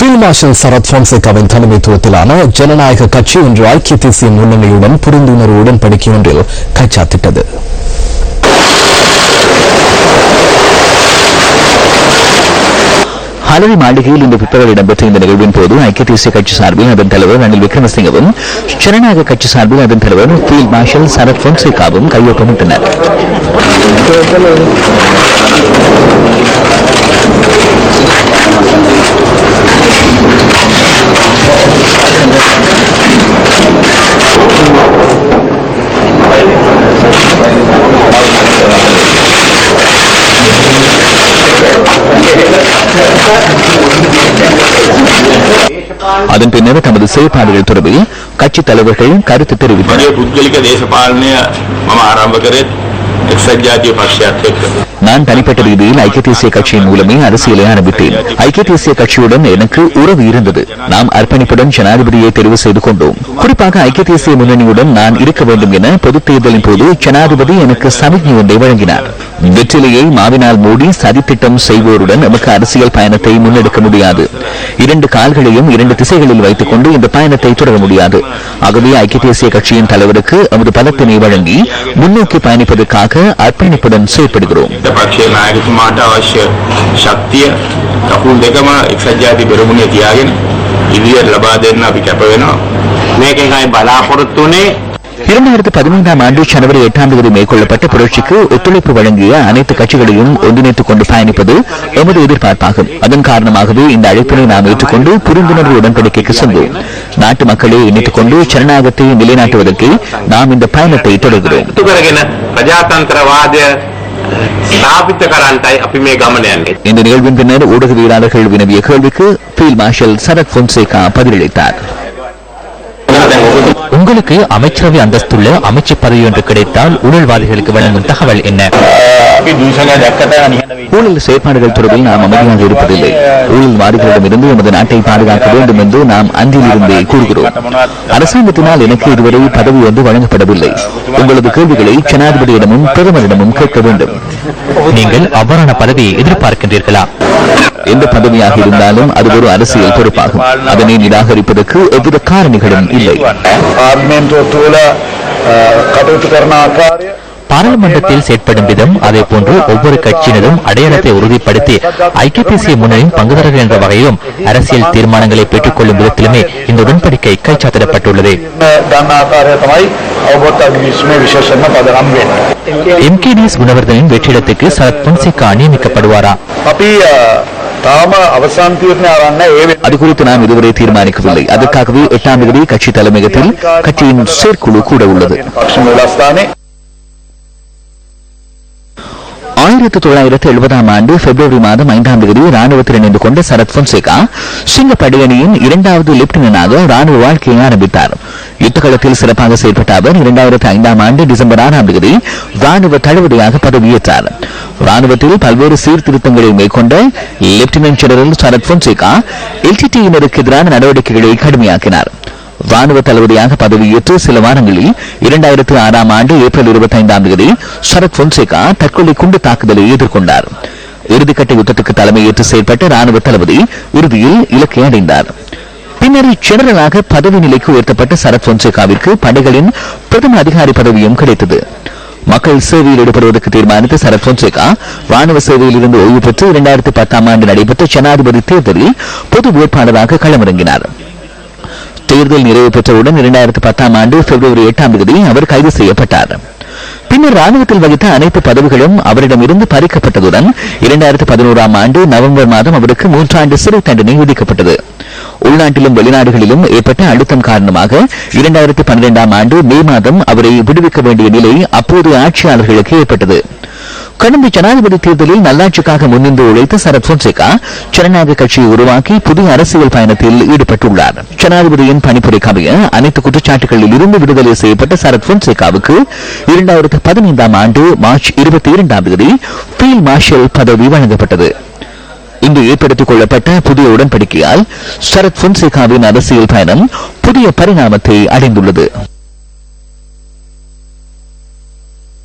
Field marshal Sarath பொன்சேகாவின் தலைமைத்துவத்திலான ஜனநாயக கட்சி இன்று ஐக்கிய தேசிய முன்னணியுடன் புரிந்துணர்வு உடன்படிக்கை ஒன்றில் கைச்சாத்திட்டது. ஹலரி மாளிகையில் இன்று பிற்பகல் இடம்பெற்ற இந்த நிகழ்வின் போது ஐக்கிய தேசிய கட்சி சார்பில் அதன் தலைவர் ரணில் விக்ரமசிங்கவும் ஜனநாயக கட்சி சார்பில் அதன் தலைவர் ஃபீல்ட் மார்ஷல் சரத் பொன்சேகாவும் கையொப்பமிட்டனர். அதன் பின்னர் தமது செயற்பாடுகள் தொடர்பில் கட்சித் தலைவர்கள் கருத்து தெரிவித்தனர். நான் தனிப்பட்ட ரீதியில் ஐக்கிய தேசிய கட்சியின் மூலமே அரசியலை ஆரம்பித்தேன். ஐக்கிய தேசிய கட்சியுடன் எனக்கு உறவு இருந்தது. நாம் அர்ப்பணிப்புடன் ஜனாதிபதியை தெரிவு செய்து கொண்டோம். குறிப்பாக ஐக்கிய தேசிய முன்னணியுடன் நான் இருக்க வேண்டும் என பொதுத் தேர்தலின் போது ஜனாதிபதி எனக்கு சமிக்ஞை ஒன்றை வழங்கினார். வெற்றிலையை மாவினால் மூடி சதித்திட்டம் செய்வோருடன் நமக்கு அரசியல் பயணத்தை முன்னெடுக்க முடியாது. இரண்டு கால்களையும் இரண்டு திசைகளில் வைத்துக் கொண்டு இந்த பயணத்தை தொடர முடியாது. ஆகவே ஐக்கிய தேசிய கட்சியின் தலைவருக்கு அவரது பலத்தினை வழங்கி முன்னோக்கி பயணிப்பதற்காக අත්පිණිපදන් සේපෙඩිකරෝම්. පක්ෂයේ නායකතුමාට අවශ්‍ය ශක්තිය කකුල් දෙකම එක්සත් ජාතික පෙරමුණේ තියාගෙන ඉදිරියට ලබා දෙන්න අපි කැප වෙනවා. මේකෙන් ආයි බලාපොරොත්තු වෙන්නේ இரண்டாயிரத்து பதினைந்தாம் ஆண்டு ஜனவரி எட்டாம் தேதி மேற்கொள்ளப்பட்ட புரட்சிக்கு ஒத்துழைப்பு வழங்கிய அனைத்து கட்சிகளையும் ஒன்றிணைத்துக் கொண்டு பயணிப்பது எமது எதிர்பார்ப்பாகும். அதன் காரணமாகவே இந்த அழைப்பினை நாம் ஏற்றுக்கொண்டு புரிந்துணர்வு உடன்படிக்கைக்கு சென்றோம் நாட்டு மக்களை இணைத்துக் கொண்டு ஜனநாயகத்தை நிலைநாட்டுவதற்கு நாம் இந்த பயணத்தை தொடர்கிறோம். பிரஜாதந்திரவாத இந்த நிகழ்வின் பின்னர் ஊடகவியலாளர்கள் வினவிய கேள்விக்கு பீல் மார்ஷல் சரத் பொன்சேகா பதிலளித்தார். உங்களுக்கு அமைச்சரவை அந்தஸ்துள்ள அமைச்சர் பதவி ஒன்று கிடைத்தால் ஊழல்வாதிகளுக்கு வழங்கும் தகவல் என்ன? ஊழல் செயற்பாடுகள் தொடர்பில் நாம் அமைதியாக இருப்பதில்லை. ஊழல்வாதிகளிடமிருந்து எமது நாட்டை பாதுகாக்க வேண்டும் என்று நாம் அன்றிலிருந்தே கூறுகிறோம். அரசாங்கத்தினால் எனக்கு இதுவரை பதவி ஒன்று வழங்கப்படவில்லை. உங்களது கேள்விகளை ஜனாதிபதியிடமும் பிரதமரிடமும் கேட்க வேண்டும். நீங்கள் அவ்வாறான பதவியை எதிர்பார்க்கின்றீர்களா? எந்த பதவியாக இருந்தாலும் அது ஒரு அரசியல் பொறுப்பாகும். அதனை நிராகரிப்பதற்கு எவ்வித காரணிகளும் இல்லை. பாராளுமன்றத்தில் செயற்படும் விதம் அதே போன்று ஒவ்வொரு கட்சியினரும் அடையாளத்தை உறுதிப்படுத்தி ஐக்கிய தேசிய முன்னணியின் பங்குதாரர் என்ற வகையிலும் அரசியல் தீர்மானங்களை பெற்றுக் விதத்திலுமே இந்த உடன்படிக்கை கைச்சாத்திடப்பட்டுள்ளது. எம் கே டிஎஸ் குணவர்தனின் வெற்றிடத்துக்கு சரத் பொன்சிகா நியமிக்கப்படுவாரா? அது குறித்து நாம் இதுவரை தீர்மானிக்கவில்லை. அதற்காகவே எட்டாம் தேதி கட்சி தலைமையகத்தில் கட்சியின் செயற்குழு கூட உள்ளது. ஆயிரத்தி தொள்ளாயிரத்தி எழுபதாம் ஆண்டு பிப்ரவரி மாதம் ஐந்தாம் தேதி ராணுவத்தில் இணைந்து கொண்ட சரத் பொன்சேகா சிங்க படையணியின் இரண்டாவது லெப்டினன்டாக ராணுவ வாழ்க்கையை ஆரம்பித்தார். யுத்தகலத்தில் சிறப்பாக செயல்பட்ட அவர் இரண்டாயிரத்தி ஐந்தாம் ஆண்டு டிசம்பர் ஆறாம் தேதி ராணுவ தளபதியாக பதவியேற்றார். ராணுவத்தில் பல்வேறு சீர்திருத்தங்களை மேற்கொண்ட லெப்டினன்ட் ஜெனரல் சரத் பொன்சேகா எல்டிடியினருக்கு எதிரான நடவடிக்கைகளை கடுமையாக்கினார். ராணுவ தளபதியாக பதவியேற்று சில வாரங்களில் இரண்டாயிரத்து ஆறாம் ஆண்டு ஏப்ரல் இருபத்தி ஐந்தாம் தேதி சரத் பொன்சேகா தற்கொலை குண்டு தாக்குதலை எதிர்கொண்டார். இறுதிக்கட்ட யுத்தத்துக்கு தலைமையேற்று செயல்பட்ட ராணுவ தளபதி இறுதியில் இலக்கை அடைந்தார். பின்னர் ஜெனரலாக பதவி நிலைக்கு உயர்த்தப்பட்ட சரத் பொன்சேகாவிற்கு படைகளின் பிரதம அதிகாரி பதவியும் கிடைத்தது. மக்கள் சேவையில் ஈடுபடுவதற்கு தீர்மானித்த சரத் பொன்சேகா ராணுவ சேவையில் இருந்து ஓய்வு பெற்று இரண்டாயிரத்தி பத்தாம் ஆண்டு நடைபெற்ற ஜனாதிபதி தேர்தலில் பொது வேட்பாளராக களமிறங்கினார். தேர்தல் நிறைவு பெற்றவுடன் இரண்டாயிரத்தி பத்தாம் ஆண்டு பிப்ரவரி எட்டாம் தேதி அவர் கைது செய்யப்பட்டார். பின்னர் ராணுவத்தில் வகித்த அனைத்து பதவிகளும் அவரிடமிருந்து பறிக்கப்பட்டதுடன் இரண்டாயிரத்தி பதினோராம் ஆண்டு நவம்பர் மாதம் அவருக்கு மூன்றாண்டு சிறை தண்டனை விதிக்கப்பட்டது. உள்நாட்டிலும் வெளிநாடுகளிலும் ஏற்பட்ட அழுத்தம் காரணமாக இரண்டாயிரத்தி பன்னிரெண்டாம் ஆண்டு மே மாதம் அவரை விடுவிக்க வேண்டிய நிலை அப்போது ஆட்சியாளர்களுக்கு ஏற்பட்டது. கடந்த ஜனாதிபதி தேர்தலில் நல்லாட்சிக்காக முன்னின்று உழைத்த சரத் பொன்சேகா ஜனநாயக கட்சியை உருவாக்கி புதிய அரசியல் பயணத்தில் ஈடுபட்டுள்ளார். ஜனாதிபதியின் பணிப்புரைக்கு அமைய அனைத்து குற்றச்சாட்டுகளில் இருந்து விடுதலை செய்யப்பட்ட சரத் பொன்சேகாவுக்கு இரண்டாயிரத்து பதினைந்தாம் ஆண்டு மார்ச் இருபத்தி இரண்டாம் தேதி ஃபீல்ட் மார்ஷல் பதவி வழங்கப்பட்டது. இன்று ஏற்படுத்திக் கொள்ளப்பட்ட புதிய உடன்படிக்கையால் சரத் பொன்சேகாவின் அரசியல் பயணம் புதிய பரிணாமத்தை அடைந்துள்ளது.